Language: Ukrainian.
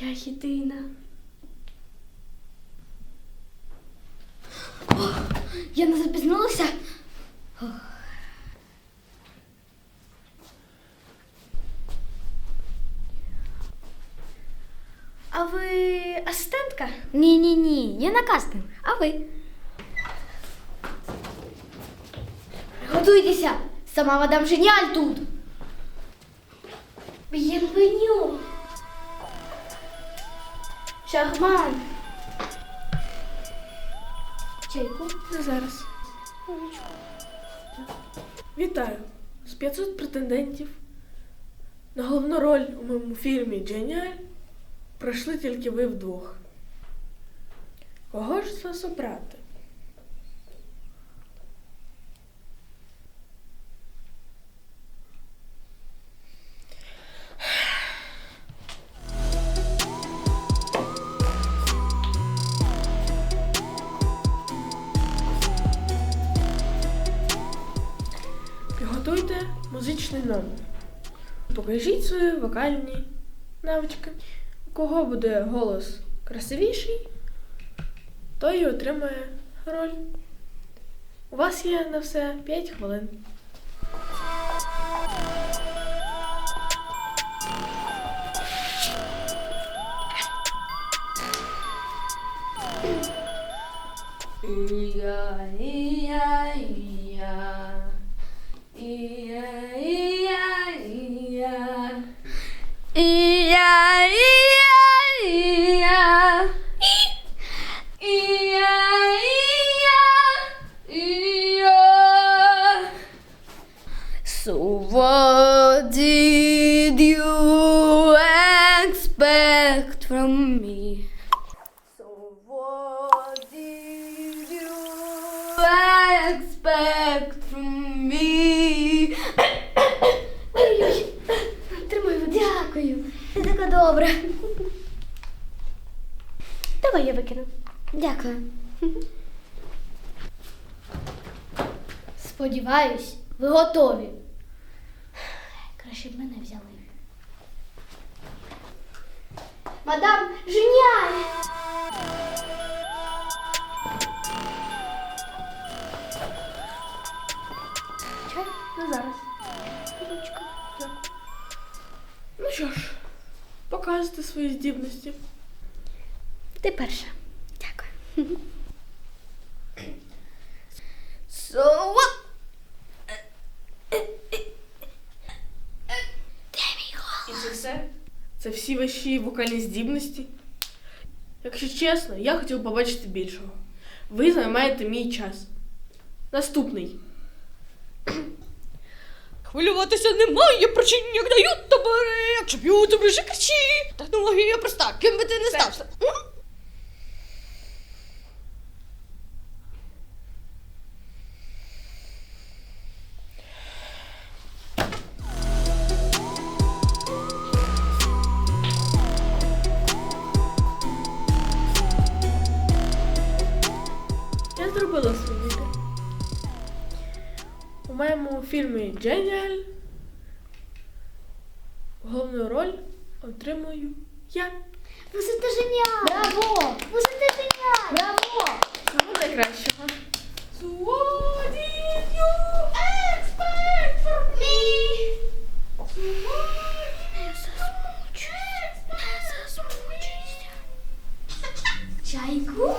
Я єдина. О, я не запізнулася. Ох. А ви асистентка? Ні, ні, ні. Я на кастинг. А ви? Готуйтеся! Сама мадам Женіаль тут. Б'єнвеню. Шахман. Чайку. Не зараз. Вітаю! З 500 претендентів на головну роль у моєму фільмі Дженіаль пройшли тільки ви вдвох. Кого ж з вас обрати? Музичний номер. Покажіть свої вокальні навички. У кого буде голос красивіший, той і отримає роль. У вас є на все 5 хвилин. Iya, iya, from me? So what did you expect from me? Ой-ой. Дякую. Ти така добра. Давай я викину. Дякую. Сподіваюсь, ви готові. Краще б мене взяли. Мадам Женіаль! Чай? Ну зараз. Ручка. Ну що ж, показуйте свої здібності. Ти перша. Дякую. So what? Де мій голос? І це все? Це всі ваші вокальні здібності? Якщо чесно, я хотів побачити більшого. Ви займаєте мій час. Наступний. Хвилюватися немає причин, як дають табори, якщо б'ють, тобі ближче кричі. Технологія проста, ким би ти не став. Вибір. У моєму фільмі Дженіаль головну роль отримую я. Музика женіаль! Браво! Музика женіаль! Браво! Всього найкращого. What did you expect from me? Чайку?